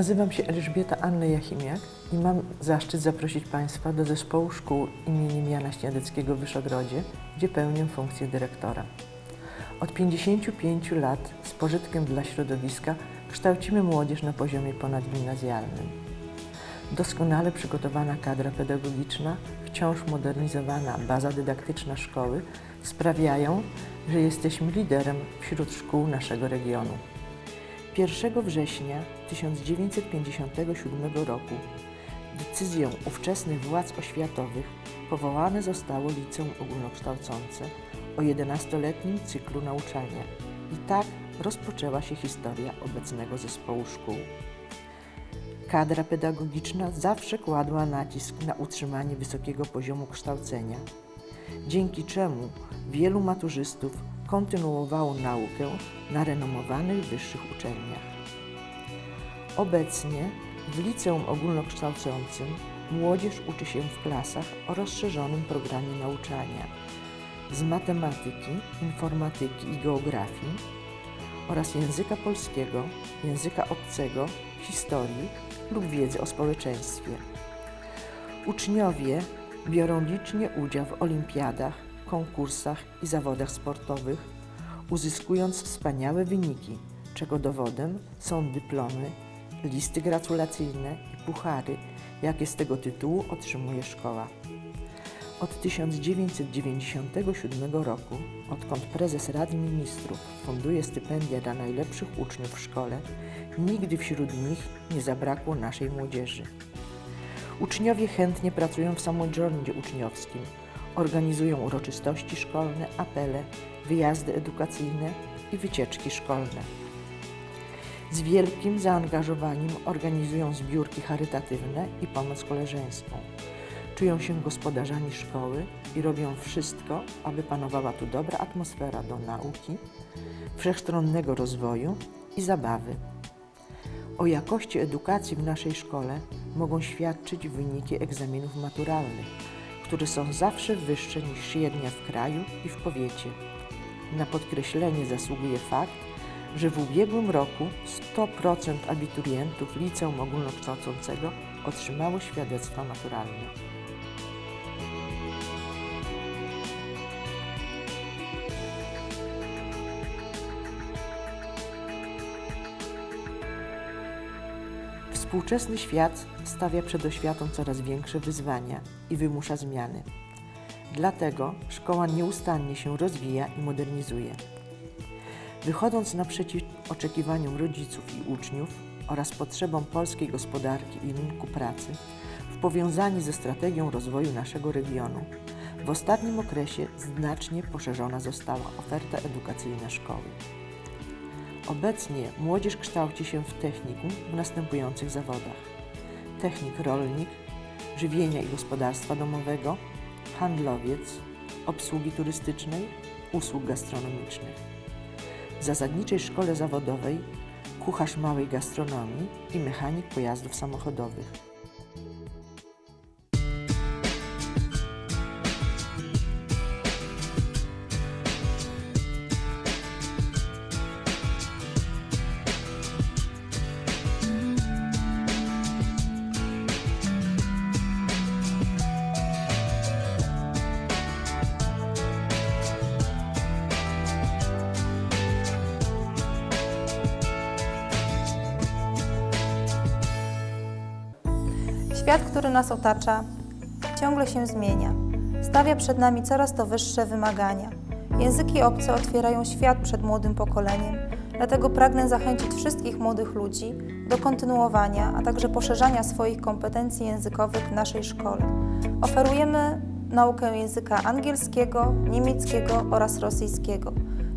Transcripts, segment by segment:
Nazywam się Elżbieta Anna Jachimiak i mam zaszczyt zaprosić Państwa do zespołu szkół imieniem Jana Śniadeckiego w Wyszogrodzie, gdzie pełnię funkcję dyrektora. Od 55 lat z pożytkiem dla środowiska kształcimy młodzież na poziomie ponadgimnazjalnym. Doskonale przygotowana kadra pedagogiczna, wciąż modernizowana baza dydaktyczna szkoły sprawiają, że jesteśmy liderem wśród szkół naszego regionu. 1 września 1957 roku decyzją ówczesnych władz oświatowych powołane zostało Liceum Ogólnokształcące o 11-letnim cyklu nauczania. I tak rozpoczęła się historia obecnego zespołu szkół. Kadra pedagogiczna zawsze kładła nacisk na utrzymanie wysokiego poziomu kształcenia, dzięki czemu wielu maturzystów kontynuowało naukę na renomowanych wyższych uczelniach. Obecnie w liceum ogólnokształcącym młodzież uczy się w klasach o rozszerzonym programie nauczania z matematyki, informatyki i geografii oraz języka polskiego, języka obcego, historii lub wiedzy o społeczeństwie. Uczniowie biorą licznie udział w olimpiadach, konkursach i zawodach sportowych, uzyskując wspaniałe wyniki, czego dowodem są dyplomy, listy gratulacyjne i puchary, jakie z tego tytułu otrzymuje szkoła. Od 1997 roku, odkąd prezes Rady Ministrów funduje stypendia dla najlepszych uczniów w szkole, nigdy wśród nich nie zabrakło naszej młodzieży. Uczniowie chętnie pracują w samorządzie uczniowskim, organizują uroczystości szkolne, apele, wyjazdy edukacyjne i wycieczki szkolne. Z wielkim zaangażowaniem organizują zbiórki charytatywne i pomoc koleżeńską. Czują się gospodarzami szkoły i robią wszystko, aby panowała tu dobra atmosfera do nauki, wszechstronnego rozwoju i zabawy. O jakości edukacji w naszej szkole mogą świadczyć wyniki egzaminów maturalnych, które są zawsze wyższe niż średnia w kraju i w powiecie. Na podkreślenie zasługuje fakt, że w ubiegłym roku 100% abiturientów liceum ogólnokształcącego otrzymało świadectwa maturalne. Współczesny świat stawia przed oświatą coraz większe wyzwania i wymusza zmiany. Dlatego szkoła nieustannie się rozwija i modernizuje. Wychodząc naprzeciw oczekiwaniom rodziców i uczniów oraz potrzebom polskiej gospodarki i rynku pracy, w powiązaniu ze strategią rozwoju naszego regionu, w ostatnim okresie znacznie poszerzona została oferta edukacyjna szkoły. Obecnie młodzież kształci się w technikum w następujących zawodach: technik rolnik, żywienia i gospodarstwa domowego, handlowiec, obsługi turystycznej, usług gastronomicznych. W zasadniczej szkole zawodowej kucharz małej gastronomii i mechanik pojazdów samochodowych. Świat, który nas otacza, ciągle się zmienia. Stawia przed nami coraz to wyższe wymagania. Języki obce otwierają świat przed młodym pokoleniem, dlatego pragnę zachęcić wszystkich młodych ludzi do kontynuowania, a także poszerzania swoich kompetencji językowych w naszej szkole. Oferujemy naukę języka angielskiego, niemieckiego oraz rosyjskiego.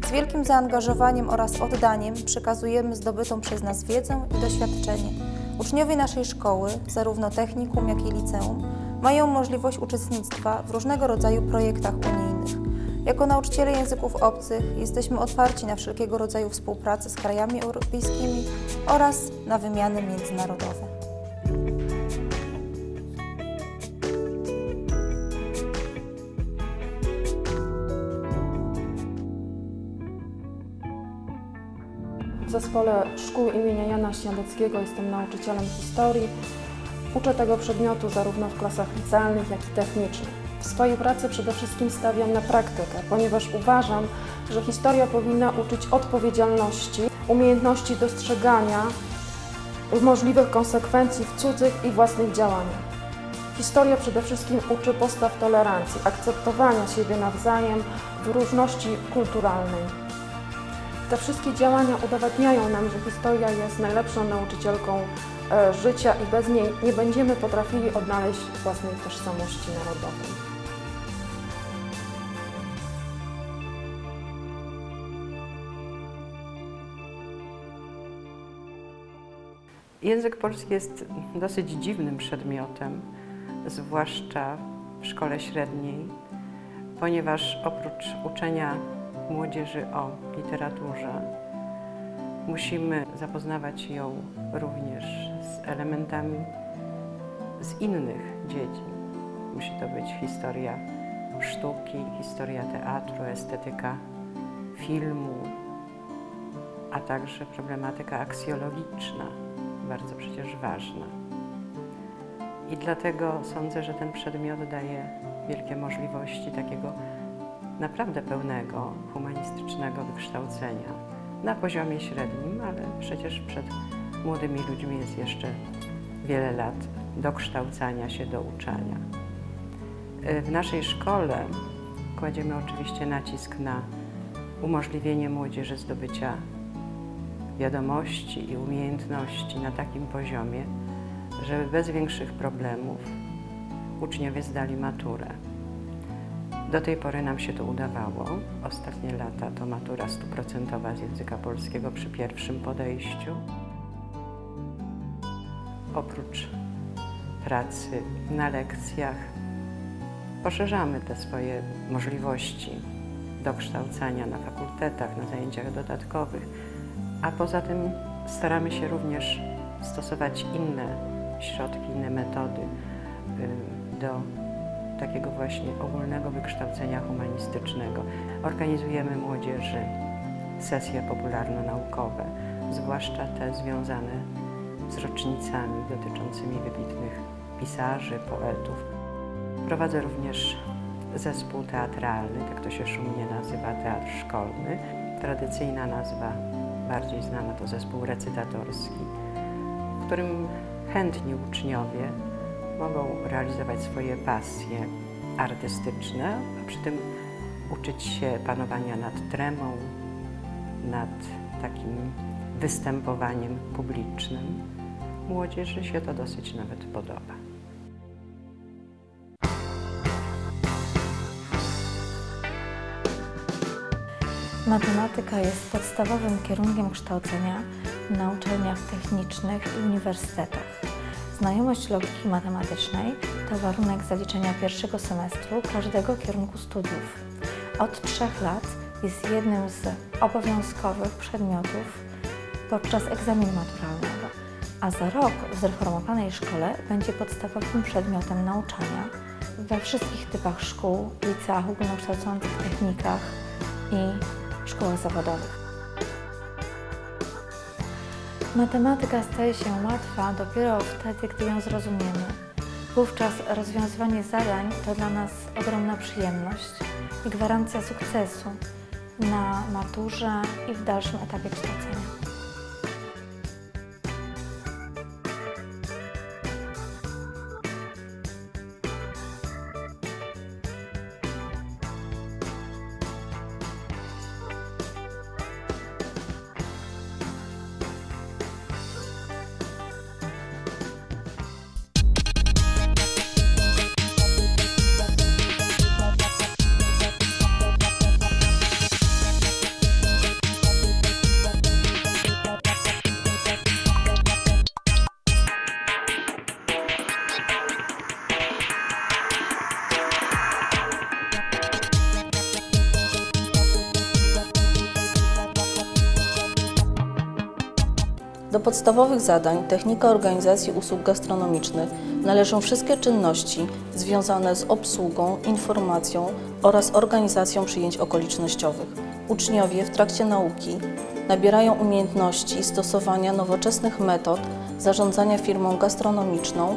Z wielkim zaangażowaniem oraz oddaniem przekazujemy zdobytą przez nas wiedzę i doświadczenie. Uczniowie naszej szkoły, zarówno technikum, jak i liceum, mają możliwość uczestnictwa w różnego rodzaju projektach unijnych. Jako nauczyciele języków obcych jesteśmy otwarci na wszelkiego rodzaju współpracę z krajami europejskimi oraz na wymiany międzynarodowe. Zespole szkół imienia Jana Śniadeckiego, jestem nauczycielem historii. Uczę tego przedmiotu zarówno w klasach licealnych, jak i technicznych. W swojej pracy przede wszystkim stawiam na praktykę, ponieważ uważam, że historia powinna uczyć odpowiedzialności, umiejętności dostrzegania możliwych konsekwencji w cudzych i własnych działaniach. Historia przede wszystkim uczy postaw tolerancji, akceptowania siebie nawzajem w różności kulturalnej. Te wszystkie działania udowadniają nam, że historia jest najlepszą nauczycielką e, życia i bez niej nie będziemy potrafili odnaleźć własnej tożsamości narodowej. Język polski jest dosyć dziwnym przedmiotem, zwłaszcza w szkole średniej, ponieważ oprócz uczenia młodzieży o literaturze, musimy zapoznawać ją również z elementami z innych dziedzin. Musi to być historia sztuki, historia teatru, estetyka filmu, a także problematyka aksjologiczna, bardzo przecież ważna. I dlatego sądzę, że ten przedmiot daje wielkie możliwości takiego naprawdę pełnego, humanistycznego wykształcenia na poziomie średnim, ale przecież przed młodymi ludźmi jest jeszcze wiele lat dokształcania się, do uczenia. W naszej szkole kładziemy oczywiście nacisk na umożliwienie młodzieży zdobycia wiadomości i umiejętności na takim poziomie, żeby bez większych problemów uczniowie zdali maturę. Do tej pory nam się to udawało. Ostatnie lata to matura stuprocentowa z języka polskiego przy pierwszym podejściu. Oprócz pracy na lekcjach poszerzamy te swoje możliwości dokształcania na fakultetach, na zajęciach dodatkowych, a poza tym staramy się również stosować inne środki, inne metody do takiego właśnie ogólnego wykształcenia humanistycznego. Organizujemy młodzieży sesje popularno-naukowe, zwłaszcza te związane z rocznicami dotyczącymi wybitnych pisarzy, poetów. Prowadzę również zespół teatralny, tak to się szumnie nazywa, teatr szkolny. Tradycyjna nazwa, bardziej znana, to zespół recytatorski, w którym chętni uczniowie mogą realizować swoje pasje artystyczne, a przy tym uczyć się panowania nad tremą, nad takim występowaniem publicznym. Młodzieży się to dosyć nawet podoba. Matematyka jest podstawowym kierunkiem kształcenia na uczelniach technicznych i uniwersytetach. Znajomość logiki matematycznej to warunek zaliczenia pierwszego semestru każdego kierunku studiów. Od trzech lat jest jednym z obowiązkowych przedmiotów podczas egzaminu maturalnego, a za rok w zreformowanej szkole będzie podstawowym przedmiotem nauczania we wszystkich typach szkół, liceach ogólnokształcących, technikach i szkołach zawodowych. Matematyka staje się łatwa dopiero wtedy, gdy ją zrozumiemy. Wówczas rozwiązywanie zadań to dla nas ogromna przyjemność i gwarancja sukcesu na maturze i w dalszym etapie kształcenia. Podstawowych zadań Technika Organizacji Usług Gastronomicznych należą wszystkie czynności związane z obsługą, informacją oraz organizacją przyjęć okolicznościowych. Uczniowie w trakcie nauki nabierają umiejętności stosowania nowoczesnych metod zarządzania firmą gastronomiczną,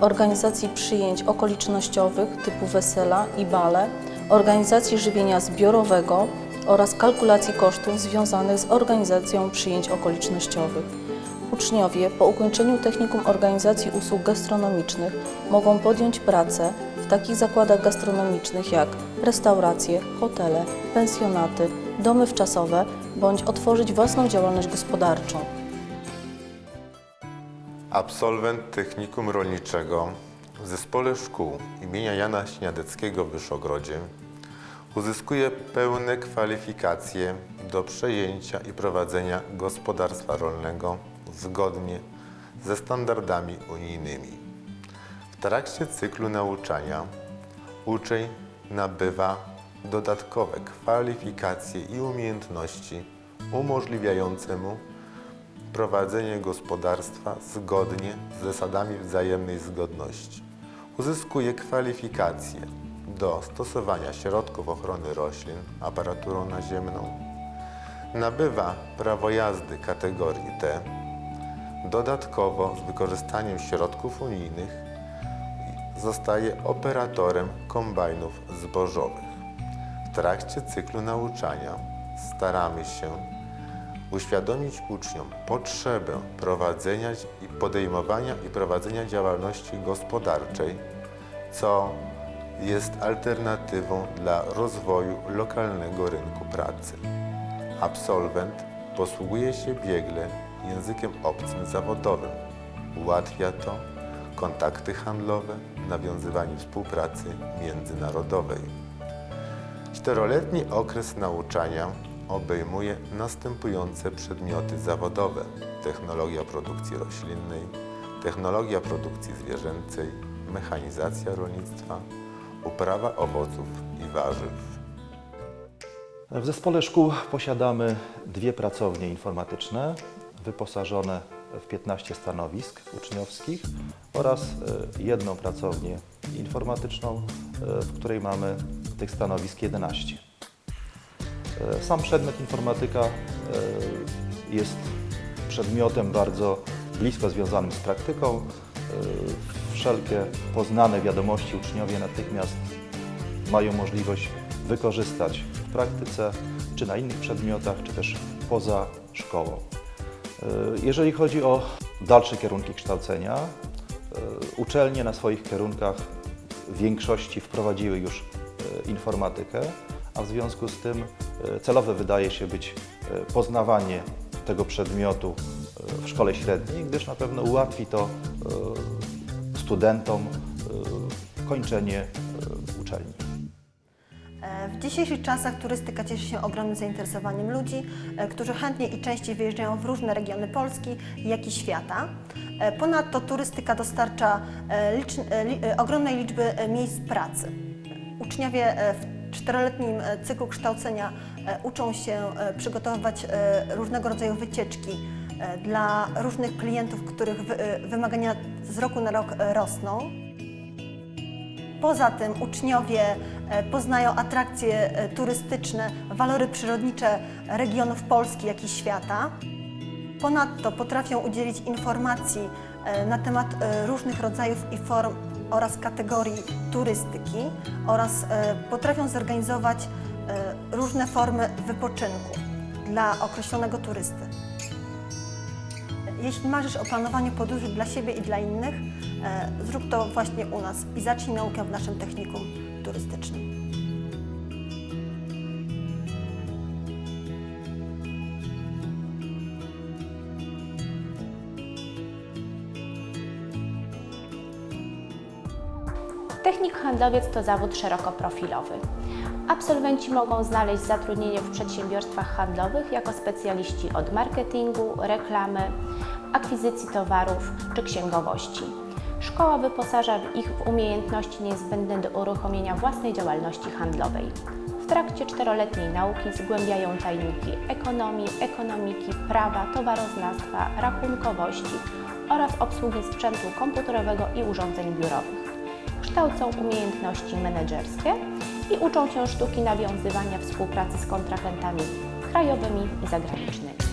organizacji przyjęć okolicznościowych typu wesela i bale, organizacji żywienia zbiorowego oraz kalkulacji kosztów związanych z organizacją przyjęć okolicznościowych. Uczniowie po ukończeniu technikum organizacji usług gastronomicznych mogą podjąć pracę w takich zakładach gastronomicznych jak restauracje, hotele, pensjonaty, domy wczasowe bądź otworzyć własną działalność gospodarczą. Absolwent Technikum Rolniczego w Zespole Szkół imienia Jana Śniadeckiego w Wyszogrodzie uzyskuje pełne kwalifikacje do przejęcia i prowadzenia gospodarstwa rolnego zgodnie ze standardami unijnymi. W trakcie cyklu nauczania uczeń nabywa dodatkowe kwalifikacje i umiejętności umożliwiające mu prowadzenie gospodarstwa zgodnie z zasadami wzajemnej zgodności. Uzyskuje kwalifikacje do stosowania środków ochrony roślin aparaturą naziemną. Nabywa prawo jazdy kategorii D. Dodatkowo z wykorzystaniem środków unijnych zostaje operatorem kombajnów zbożowych. W trakcie cyklu nauczania staramy się uświadomić uczniom potrzebę prowadzenia i podejmowania i prowadzenia działalności gospodarczej, co jest alternatywą dla rozwoju lokalnego rynku pracy. Absolwent posługuje się biegle językiem obcym zawodowym. Ułatwia to kontakty handlowe, nawiązywanie współpracy międzynarodowej. Czteroletni okres nauczania obejmuje następujące przedmioty zawodowe: technologia produkcji roślinnej, technologia produkcji zwierzęcej, mechanizacja rolnictwa, uprawa owoców i warzyw. W zespole szkół posiadamy dwie pracownie informatyczne wyposażone w 15 stanowisk uczniowskich oraz e, jedną pracownię informatyczną, e, w której mamy tych stanowisk 11. E, Sam przedmiot informatyka jest przedmiotem bardzo blisko związanym z praktyką. Wszelkie poznane wiadomości uczniowie natychmiast mają możliwość wykorzystać w praktyce, czy na innych przedmiotach, czy też poza szkołą. E, Jeżeli chodzi o dalsze kierunki kształcenia, e, uczelnie na swoich kierunkach w większości wprowadziły już e, informatykę, a w związku z tym celowe wydaje się być poznawanie tego przedmiotu w szkole średniej, gdyż na pewno ułatwi to studentom kończenie uczelni. W dzisiejszych czasach turystyka cieszy się ogromnym zainteresowaniem ludzi, e, którzy chętnie i częściej wyjeżdżają w różne regiony Polski, jak i świata. E, Ponadto turystyka dostarcza e, licz, e, li, e, ogromnej liczby miejsc pracy. Uczniowie w czteroletnim cyklu kształcenia uczą się przygotowywać różnego rodzaju wycieczki dla różnych klientów, których wy- wymagania z roku na rok rosną. Poza tym uczniowie e, poznają atrakcje e, turystyczne, walory przyrodnicze regionów Polski, jak i świata. Ponadto potrafią udzielić informacji e, na temat różnych rodzajów i form oraz kategorii turystyki oraz potrafią zorganizować różne formy wypoczynku dla określonego turysty. Jeśli marzysz o planowaniu podróży dla siebie i dla innych, e, zrób to właśnie u nas i zacznij naukę w naszym technikum turystycznym. Technik handlowiec to zawód szerokoprofilowy. Absolwenci mogą znaleźć zatrudnienie w przedsiębiorstwach handlowych jako specjaliści od marketingu, reklamy, akwizycji towarów czy księgowości. Szkoła wyposaża ich w umiejętności niezbędne do uruchomienia własnej działalności handlowej. W trakcie czteroletniej nauki zgłębiają tajniki ekonomii, ekonomiki, prawa, towaroznawstwa, rachunkowości oraz obsługi sprzętu komputerowego i urządzeń biurowych kształcą umiejętności menedżerskie i uczą się sztuki nawiązywania współpracy z kontrahentami krajowymi i zagranicznymi.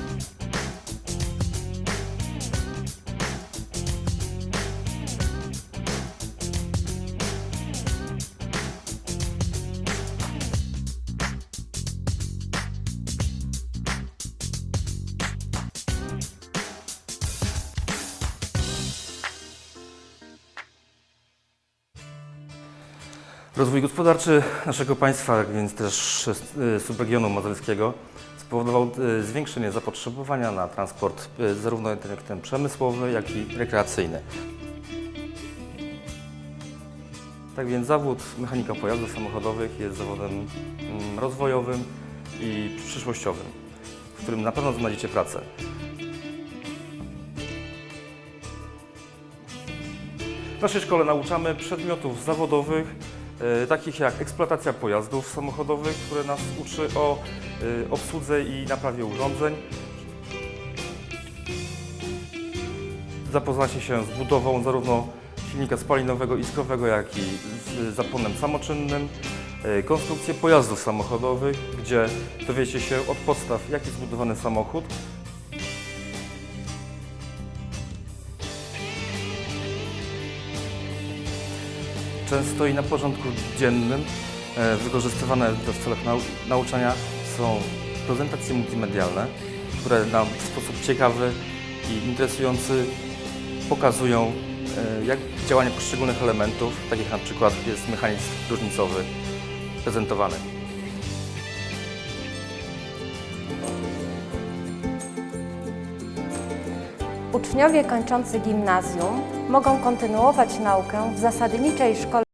Rozwój gospodarczy naszego państwa, więc też e, subregionu mazurskiego spowodował e, zwiększenie zapotrzebowania na transport e, zarówno ten, przemysłowy, jak i rekreacyjny. Tak więc zawód mechanika pojazdów samochodowych jest zawodem mm, rozwojowym i przyszłościowym, w którym na pewno znajdziecie pracę. W naszej szkole nauczamy przedmiotów zawodowych, takich jak eksploatacja pojazdów samochodowych, które nas uczy o e, obsłudze i naprawie urządzeń. Zapoznacie się z budową zarówno silnika spalinowego iskrowego, jak i z zapłonem samoczynnym, e, konstrukcję pojazdów samochodowych, gdzie dowiecie się od podstaw, jak jest zbudowany samochód, często i na porządku dziennym e, wykorzystywane do celach nau nauczania są prezentacje multimedialne, które nam w sposób ciekawy i interesujący pokazują, e, jak działanie poszczególnych elementów, takich na przykład jest mechanizm różnicowy, prezentowany. Uczniowie kończący gimnazjum mogą kontynuować naukę w zasadniczej szkole